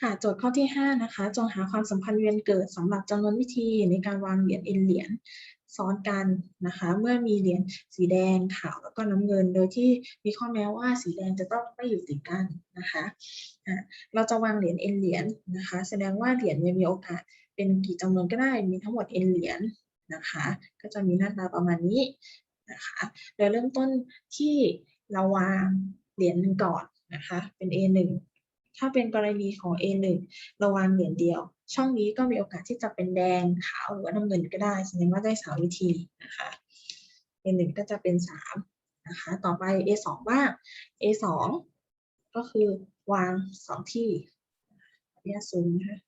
ค่ะโจทย์ข้อที่ 5 นะคะ จงหาความสัมพันธ์เวียนเกิดสำหรับจำนวนวิธีในการวางเหรียญ n เหรียญซ้อนกันนะคะ เมื่อมีเหรียญสีแดงขาวแล้วก็น้ำเงิน โดยที่มีข้อแม้ว่าสีแดงจะต้องไม่อยู่ติดกันนะคะะเราจะวางเหรียญ n เหรียญนะคะ แสดงว่าเหรียญเนี่ยมีโอกาสเป็นกี่จำนวนก็ได้มีทั้งหมด n เหรียญนะคะ ก็จะมีหน้าตาประมาณนี้นะคะโดยเริ่มต้นที่เราวางเหรียญหนึ่งก่อนนะคะ เป็น a 1 ถ้าเป็นกรณีของ A1 ราวางเหรียญเดียว ช่องนี้ก็มีโอกาสที่จะเป็นแดงขาวหรือว่าน้ำเงินก็ได้แสดงว่าได้สามวิธีนะคะ A1 ก็จะเป็นสามนะคะ ต่อไป A2 บ้าง A2 ก็คือวางสองที่ขออนุญาตซูมนะคะ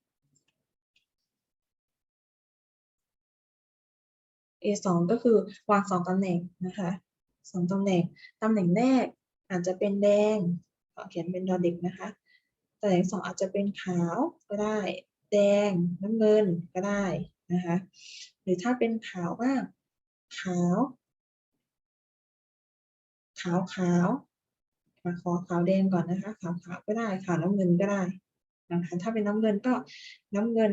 A2 ก็คือวางสองตำแหน่งนะคะสองตำแหน่งตำแหน่งแรกอาจจะเป็นแดงขอเขียนเป็นดอเด็กนะคะ แหน่งสองอาจจะเป็นขาวก็ได้ แดงน้ำเงินก็ได้นะคะหรือถ้าเป็นขาวบ้างขาว ขาวขาวมาขอขาวแดงก่อนนะคะขาวขาวก็ได้ขาวน้ำเงินก็ได้นะคะถ้าเป็นน้ำเงินก็น้ำเงิน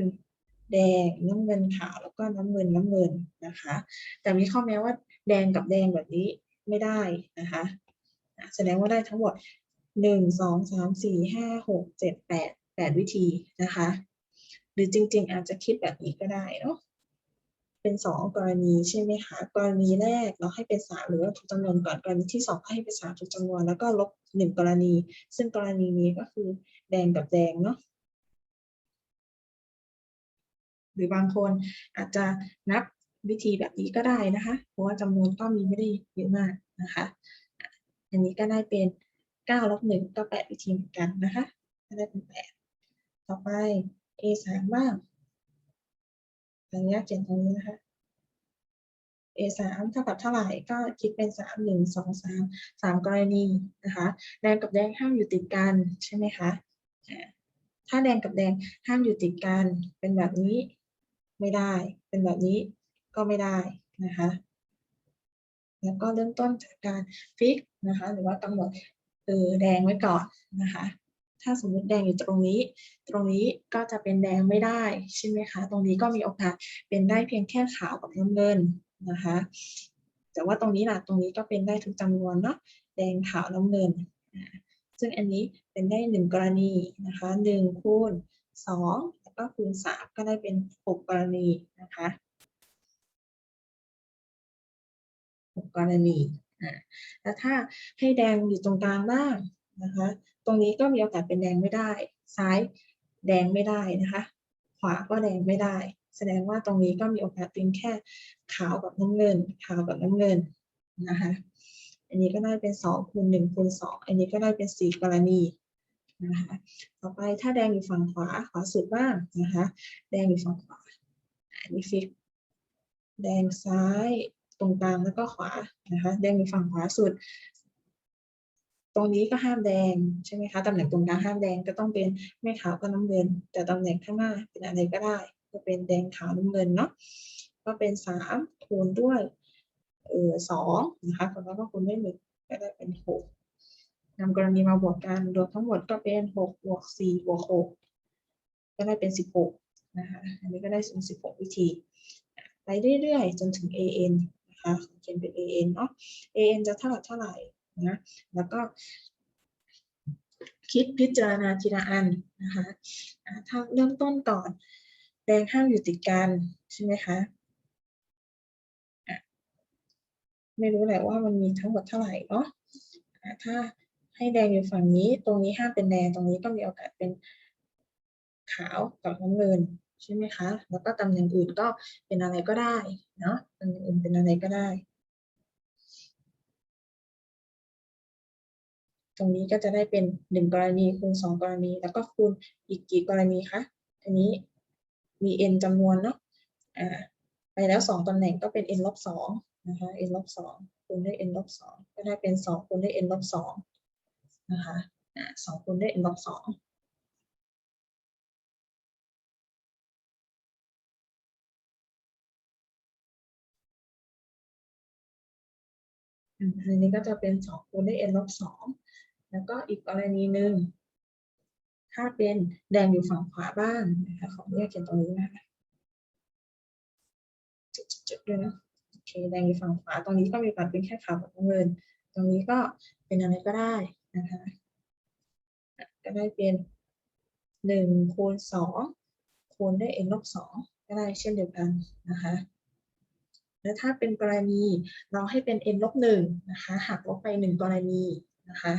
แดงน้ำเงินขาวแล้วก็น้ำเงินน้ำเงินนะคะ แต่มีข้อแม้ว่าแดงกับแดงแบบนี้ไม่ได้นะคะแสดงว่าได้ทั้งหมด หนึ่งสองสามสี่ห้าหกเจ็ดแปดแปดวิธีนะคะ หรือจริง ๆ อาจจะคิดแบบนี้ก็ได้เนาะเป็นสองกรณีใช่ไหมคะกรณีแรกเราให้เป็นสามหรือว่าถูกจำนวนก่อนกรณีที่สองให้เป็นสามถูกจำนวนแล้วก็ลบหนึ่งกรณี ซึ่งกรณีนี้ก็คือแดงกับแดงเนาะหรือบางคนอาจจะนับวิธีแบบนี้ก็ได้นะคะ เพราะว่าจำนวนก็มีไม่ได้เยอะมากนะคะอะอันนี้ก็ได้เป็น 9ลบ1ก็ 8 วิธีเหมือนกันนะคะก็ได้เป็น 8 ต่อไป a 3บ้างอันนี้เขียนตรงนี้นะคะ a 3เท่ากับเท่าไหร่ก็คิดเป็น 3 1 2 3 3 กรณีนะคะแดงกับแดงห้ามอยู่ติดกันใช่ไหมคะถ้าแดงกับแดงห้ามอยู่ติดกันเป็นแบบนี้ไม่ได้ เป็นแบบนี้ก็ไม่ได้นะคะ แล้วก็เริ่มต้นจากการฟิกนะคะ หรือว่ากำหนด เออแดงไว้ก่อนนะคะ ถ้าสมมุติแดงอยู่ตรงนี้ ตรงนี้ก็จะเป็นแดงไม่ได้ใช่ไหมคะ ตรงนี้ก็มีโอกาสเป็นได้เพียงแค่ขาวกับน้ำเงินนะคะ แต่ว่าตรงนี้ล่ะตรงนี้ก็เป็นได้ทุกจำนวนเนาะแดงขาวน้ำเงิน ซึ่งอันนี้เป็นได้หนึ่งกรณีนะคะหนึ่งคูณสองแล้วก็คูณสามก็ได้เป็นหกกรณีนะคะหกกรณี แล้วถ้าให้แดงอยู่ตรงกลางบ้างนะคะ ตรงนี้ก็มีโอกาสเป็นแดงไม่ได้ ซ้ายแดงไม่ได้นะคะ ขวาก็แดงไม่ได้ แสดงว่าตรงนี้ก็มีโอกาสเป็นแค่ขาวกับน้ำเงิน ขาวกับน้ำเงินนะคะ อันนี้ก็ได้เป็นสองคูณหนึ่งคูณสองอันนี้ก็ได้เป็นสี่กรณีนะคะ ต่อไปถ้าแดงอยู่ฝั่งขวา ขวาสุดบ้างนะคะ แดงอยู่ฝั่งขวา อันนี้ฟิก แดงซ้าย ตรงกลางแล้วก็ขวานะคะแดงอยู่ฝั่งขวาสุด ตรงนี้ก็ห้ามแดงใช่ไหมคะตำแหน่งตรงกลางห้ามแดงก็ต้องเป็นไม่ขาวก็น้ำเงิน แต่ตำแหน่งข้างหน้าเป็นอะไรก็ได้ ก็เป็นแดงขาวน้ำเงินเนาะก็เป็นสามคูณด้วยเออสองนะคะคนแล้วก็คูณด้วยหนึ่งก็ได้เป็นหกนำกรณีมาบวกกันรวมทั้งหมดก็เป็นหกบวกสี่บวกหกก็ได้เป็นสิบหกนะคะ อันนี้ก็ได้ถึงสิบหกวิธี ไปเรื่อยๆ จนถึง an นะคะเขียนเป็น an เนาะ an จะเท่ากับเท่าไหร่นะแล้วก็คิดพิจารณาทีละอันนะคะถ้าเริ่มต้นก่อนแดงห้ามอยู่ติดกันใช่ไหมคะไม่รู้แหละว่ามันมีทั้งหมดเท่าไหร่เนาะถ้าให้แดงอยู่ฝั่งนี้ ตรงนี้ห้ามเป็นแดง ตรงนี้ก็มีโอกาสเป็นขาวกับน้ำเงิน ใช่ไหมคะ แล้วก็ตำแหน่งอื่นก็เป็นอะไรก็ได้เนาะตำแหน่งอื่นเป็นอะไรก็ได้ ตรงนี้ก็จะได้เป็นหนึ่งกรณีคูณสองกรณี แล้วก็คูณอีกกี่กรณีคะอันนี้มี n จำนวนเนาะอ่าไปแล้วสองตำแหน่งก็เป็น n ลบสองนะคะ n ลบสองคูณด้วย n ลบสองก็ได้เป็นสองคูณด้วย n ลบสองนะคะสองคูณด้วย n ลบสอง อันนี้ก็จะเป็นสองคูณด้วย n ลบสองแล้วก็อีกกรณีหนึ่งถ้าเป็นแดงอยู่ฝั่งขวาบ้างนะคะขออนุญาตเขียนตรงนี้นะคะจุดๆด้วยนะโอเคแดงอยู่ฝั่งขวาตรงนี้ก็มีกาสเป็นแค่ขาวกับเงิน ตรงนี้ก็เป็นอะไรก็ได้นะคะก็ได้เป็นหนึ่งคูณสองคูณด้วย n ลบสองก็ได้เช่นเดียวกันนะคะ แล้วถ้าเป็นกรณีเราให้เป็น n ลบหนึ่งนะคะหักลบไปหนึ่งกรณีนะคะ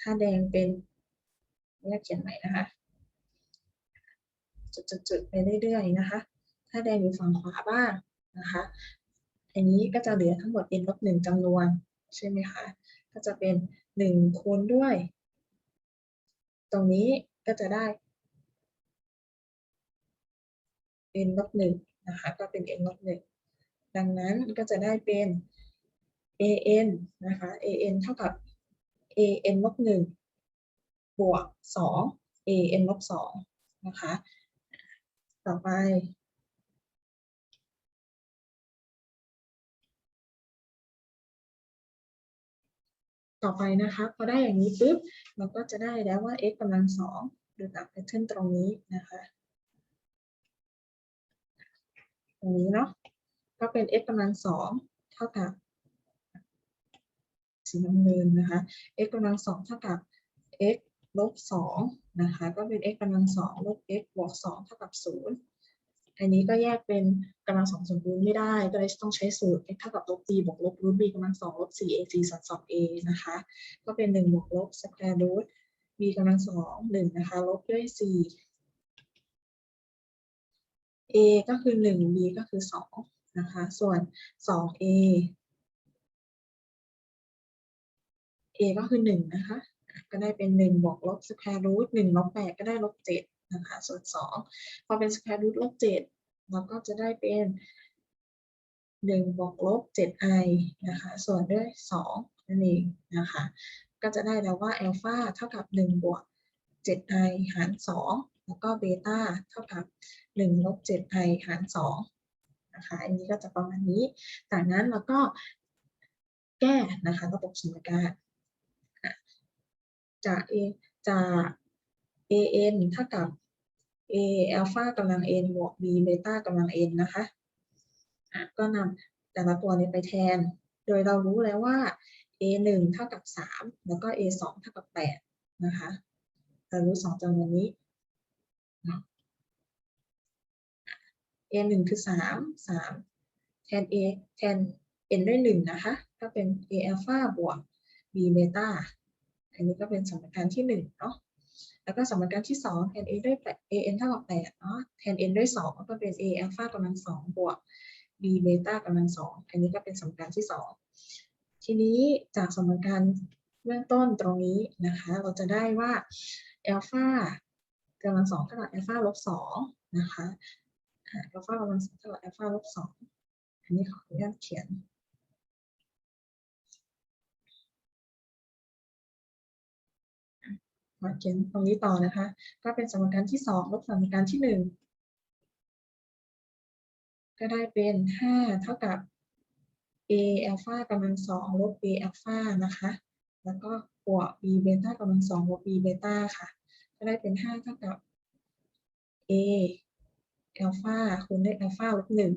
ถ้าแดงเป็นเรียกเขียนใหม่นะคะ จุดๆๆไปเรื่อยๆนะคะ ถ้าแดงอยู่ฝั่งขวาบ้างนะคะอันนี้ก็จะเหลือทั้งหมด n ลบหนึ่งจำนวนใช่ไหมคะก็จะเป็นหนึ่งคูณด้วย ตรงนี้ก็จะได้ n ลบหนึ่ง นะคะ ก็เป็น n ลบหนึ่งดังนั้นก็จะได้เป็น an นะคะ an เท่ากับ an ลบหนึ่งบวกสอง an ลบสองนะคะ ต่อไป ต่อไปนะคะพอได้อย่างนี้ปุ๊บเราก็จะได้แล้วว่า x กำลังสองดูตามแพทเทิร์นตรงนี้นะคะ ตรงนี้เนาะก็เป็น x กำลังสองเท่ากับสีน้ำเงินนะคะ x กำลังสองเท่ากับ x ลบสองนะคะก็เป็น x กำลังสองลบ x บวกสองเท่ากับศูนย์อันนี้ก็แยกเป็นกำลังสองสมบูรณ์ไม่ได้ก็เลยต้องใช้สูตร x เท่ากับลบ b บวกลบรูท b กำลังสองลบสี่ ac ส่วนสอง a นะคะ ก็เป็นหนึ่งบวกลบ square root b กำลังสองหนึ่งนะคะลบด้วยสี่ a ก็คือหนึ่ง b ก็คือสองนะคะ ส่วนสอง a a ก็คือหนึ่งนะคะ ก็ได้เป็นหนึ่งบวกลบ square root หนึ่งลบแปดก็ได้ลบเจ็ดนะคะ ส่วนสองพอเป็น square root ลบเจ็ดเราก็จะได้เป็นหนึ่งบวกลบเจ็ด i นะคะ ส่วนด้วยสองนั่นเองนะคะ ก็จะได้แล้วว่าอัลฟาเท่ากับหนึ่งบวกเจ็ด i หารสอง แล้วก็เบต้าเท่ากับหนึ่งลบเจ็ด i หารสองนะคะ อันนี้ก็จะประมาณนี้ จากนั้นเราก็แก้นะคะระบบสมการจาก a จาก an เท่ากับ a อัลฟากำลัง n บวก b เบต้ากำลัง n นะคะะก็นำแต่ละตัวนี้ไปแทน โดยเรารู้แล้วว่า a 1เท่ากับ 3 แล้วก็ a 2เท่ากับ 8 นะคะ เรารู้สองจำนวนนี้ a 1คือ 3 3 แทน a แทน n ด้วย 1 นะคะ ก็เป็น a อัลฟาบวก b เบต้า อันนี้ก็เป็นสมการที่หนึ่งเนาะ แล้วก็สมการที่สองแทน a ด้วยแปด an เท่ากับแปดเนาะ แทน n ด้วยสองก็เป็น a อัลฟากำลังสองบวก b เบต้ากำลังสองอันนี้ก็เป็นสมการที่สองทีนี้จากสมการเบื้องต้นตรงนี้นะคะ เราจะได้ว่าอัลฟา กำลังสองเท่ากับอัลฟาลบสองนะคะอัลฟากำลังสองเท่ากับอัลฟาลบสองอันนี้ขออนุญาตเขียนมาเขียนตรงนี้ต่อนะคะ ก็เป็นสมการที่สองลบสมการที่หนึ่งก็ได้เป็นห้าเท่ากับ a อัลฟากำลังสองลบ b อัลฟานะคะ แล้วก็บวก b เบต้ากำลังสองลบ b เบต้าค่ะ ก็ได้เป็นห้าเท่ากับ a อัลฟาคูณด้วยอัลฟาลบหนึ่ง